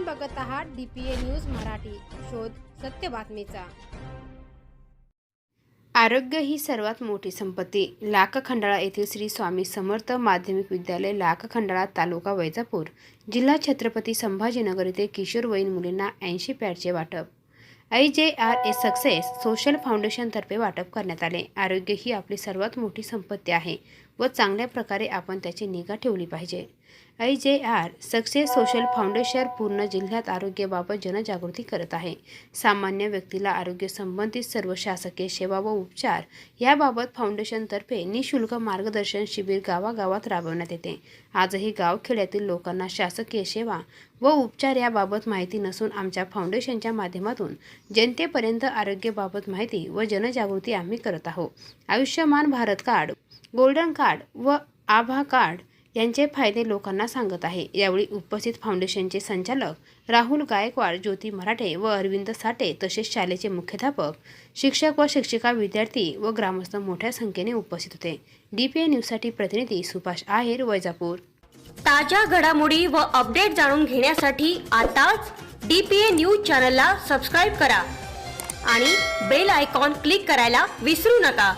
आपण बघत आहात डीपीए न्यूज मराठी. शोध सत्य बातमीचा. आरोग्य ही सर्वात मोठी संपत्ती. लाखखंडाळा येथील श्री स्वामी समर्थ माध्यमिक विद्यालय लाखखंडाळा तालुका वैजापूर. जिल्हा छत्रपती संभाजीनगर येथे किशोरवयीन मुलींना ऐंशी पॅडचे वाटप. I J R A success social फाउंडेशनतर्फे वाटप करण्यात आले. आरोग्य ही आपली सर्वात मोठी संपत्ती आहे व चांगल्या प्रकारे आपण त्याची निगा ठेवली पाहिजे. I J R success social foundation पूर्ण जिल्ह्यात आरोग्याबाबत जनजागृती करत आहे. सामान्य व्यक्तीला आरोग्य संबंधित सर्व शासकीय सेवा व उपचार याबाबत फाउंडेशनतर्फे निशुल्क मार्गदर्शन शिबिर गावागावात राबवण्यात येते. आजही गावखेड्यातील लोकांना शासकीय सेवा व उपचार याबाबत माहिती नसून आमच्या फाउंडेशनच्या माध्यमातून जनतेपर्यंत आरोग्याबाबत माहिती व जनजागृती आम्ही करत आहोत. Ayushman Bharat card golden card व आभा कार्ड यांचे फायदे लोकांना सांगत आहे. यावेळी उपस्थित फाउंडेशनचे संचालक राहुल गायकवाड ज्योती मराठे व अरविंद साठे तसेच शालेचे मुख्याध्यापक शिक्षक व शिक्षिका विद्यार्थी व ग्रामस्थ मोठ्या संख्येने उपस्थित होते. डीपीए न्यूजसाठी प्रतिनिधी सुभाष आहेर वैजापूर. ताज्या घडामोडी व अपडेट जाणून घेण्यासाठी आताच डी पी ए न्यूज चॅनलला सबस्क्राईब करा आणि बेल आयकॉन क्लिक करायला विसरू नका.